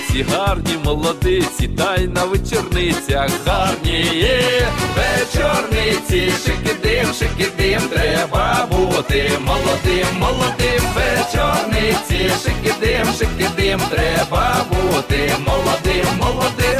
молодиці, гарні молодиці, та на вечорницях гарні є вечорниці, шикидим, шикидим, треба бути молодим, молодим, вечорниці, шикидим, шикидим, треба бути молодим, молодим.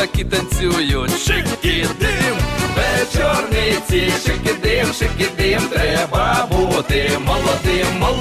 Вирує, козаки танцюють, шикідим, вечорниці, шикідим, шикідим, треба бути молодим, молодим,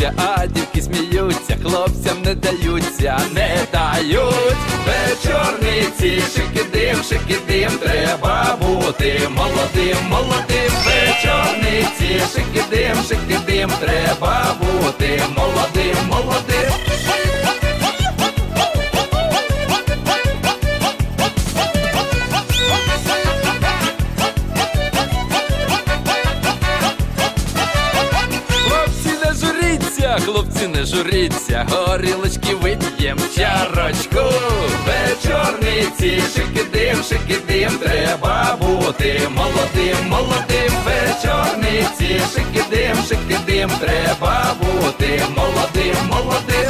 сміються, а дівки сміються, хлопцям не даються, не дають вечорниці, шикидим, шикидим, треба бути молодим, молодим, вечорниці, шикидим, шикидим, треба бути молодим, молодим. Хлопці не журіться, горілочки вип'єм чарочку. Вечорниці, шикидим, шикидим, треба бути молодим, молодим, вечорниці, шикидим, шикидим, треба бути молодим, молодим.